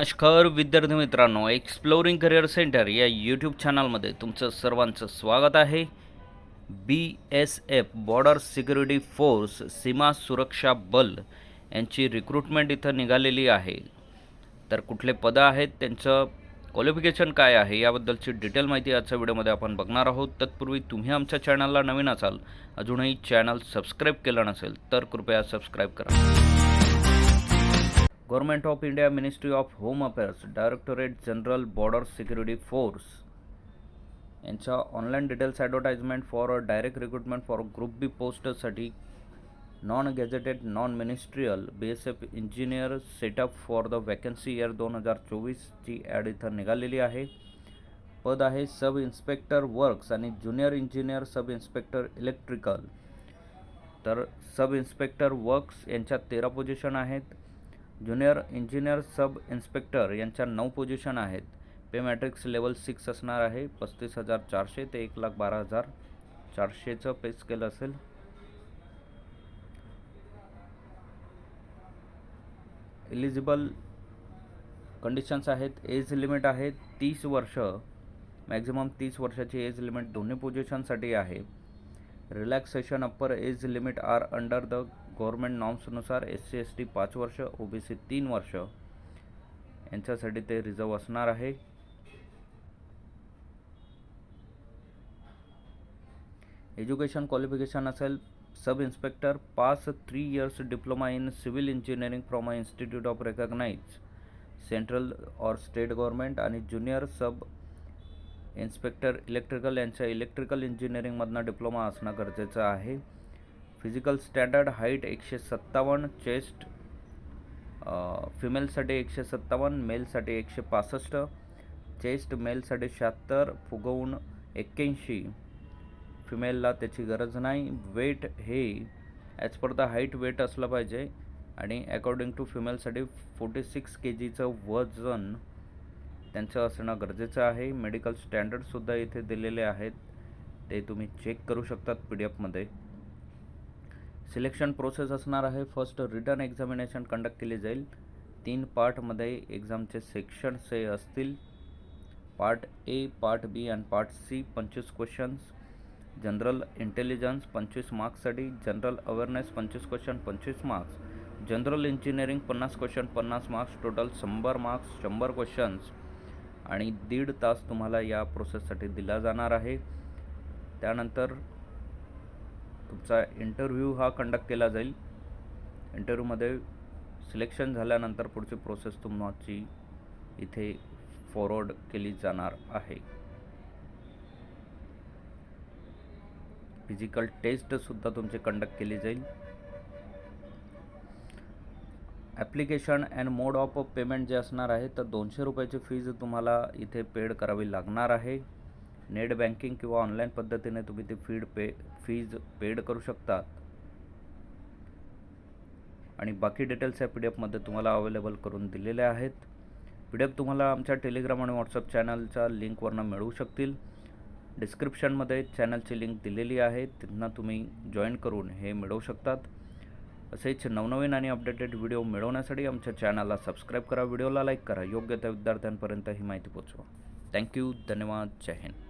नमस्कार विद्यार्थी मित्रांनो एक्सप्लोरिंग करिअर सेंटर या यूट्यूब चॅनलमध्ये तुमचं सर्वांचं स्वागत आहे. B S F border security force सीमा सुरक्षा बल यांची रिक्रुटमेंट इथं निघालेली आहे. तर कुठले पदं आहेत त्यांचं क्वालिफिकेशन काय आहे याबद्दलची डिटेल माहिती आजच्या व्हिडिओमध्ये आपण बघणार आहोत. तत्पूर्वी तुम्ही आमच्या चॅनलला नवीन असाल अजूनही चॅनल सबस्क्राईब केलं नसेल तर कृपया सबस्क्राईब करा. Government of India ministry of home affairs directorate general border security force यांच्या online details advertisement for a direct recruitment for group B पोस्टसाठी non gazetted non ministerial B S F engineer setup for the vacancy year दोन हजार चोवीसची ad इथं निघालेली आहे. पद आहे sub inspector works आणि junior engineer sub inspector electrical तर सब इन्स्पेक्टर वर्क्स यांच्या तेरा पोझिशन आहेत. ज्युनियर इंजिनियर सब इन्स्पेक्टर यांच्या नऊ पोझिशन आहेत. पे मॅट्रिक्स लेवल सिक्स असणार आहे. पस्तीस हजार चारशे ते एक लाख बारा हजार चारशेचं पे स्केल असेल. एलिजिबल कंडिशन्स आहेत. एज लिमिट आहे तीस वर्ष. मॅक्झिमम तीस वर्षाची एज लिमिट दोन्ही पोझिशनसाठी आहे. Relaxation upper age limit are under the government नॉर्म्सनुसार S C S T पाच वर्ष ओ बी सी तीन वर्ष. यांच्यासाठी ते रिझर्व असणार आहे. एज्युकेशन क्वालिफिकेशन असेल sub inspector pass three years diploma in civil engineering from a institute of recognise central or state government आणि ज्युनियर सब इन्स्पेक्टर इलेक्ट्रिकल यांच्या इलेक्ट्रिकल इंजिनिअरिंगमधनं डिप्लोमा असणं गरजेचं आहे. फिजिकल स्टँडर्ड हाईट एकशे सत्तावन्न चेस्ट फिमेलसाठी एकशे सत्तावन्न मेलसाठी एकशे पासष्ट चेस्ट मेलसाठी शहात्तर फुगवून एक्क्याऐंशी. फिमेलला त्याची गरज नाही. वेट हे as per the height weight असलं पाहिजे. आणि अकॉर्डिंग टू फिमेलसाठी फोर्टी सिक्स के जीचं वजन त्यांचं असणं गरजेचं आहे. मेडिकल स्टँडर्डसुद्धा इथे दिलेले आहेत. ते तुम्ही चेक करू शकतात पी डी एफमध्ये सिलेक्शन प्रोसेस असणार आहे. फर्स्ट रिटर्न एक्झामिनेशन कंडक्ट केली जाईल. तीन पार्टमध्ये एक्झामचे सेक्शन्स हे असतील. पार्ट ए पार्ट बी आणि पार्ट सी पंचवीस क्वेश्चन्स जनरल इंटेलिजन्स पंचवीस मार्क्ससाठी जनरल अवेअरनेस पंचवीस क्वेश्चन पंचवीस मार्क्स जनरल इंजिनिअरिंग पन्नास क्वेश्चन पन्नास मार्क्स टोटल शंभर मार्क्स शंभर क्वेश्चन्स आणि दीड तास तुम्हाला या प्रोसेससाठी दिला जाणार आहे. त्यानंतर तुमचा इंटरव्ह्यू हा कंडक्ट केला जाईल. इंटरव्ह्यूमध्ये सिलेक्शन झाल्यानंतर पुढची प्रोसेस तुम्हाची इथे फॉरवर्ड केली जाणार आहे. फिजिकल टेस्टसुद्धा तुमची कंडक्ट केली जाईल. Application and mode of payment जे असणार आहे तर दोनशे रुपयाची फीज तुम्हाला इथे पेड करावी लागणार आहे. नेट बँकिंग किंवा ऑनलाईन पद्धतीने तुम्ही ती फीड पे फीज पेड करू शकता आणि बाकी डिटेल्स या पी डी एफमध्ये तुम्हाला अवेलेबल करून दिलेले आहेत. पी डी एफ तुम्हाला आमच्या टेलिग्राम आणि व्हॉट्सअप चॅनलच्या लिंकवरनं मिळू शकतील. डिस्क्रिप्शनमध्ये चॅनलची लिंक दिलेली आहे. तिथनं तुम्ही जॉईन करून हे मिळवू शकतात. असेच नवनवीन आणि अपडेटेड व्हिडिओ मिळवण्यासाठी आमच्या चॅनलला सबस्क्राईब करा. व्हिडिओला लाईक करा. योग्य त्या विद्यार्थ्यांपर्यंत ही माहिती पोचवा थँक्यू धन्यवाद. जय हिंद.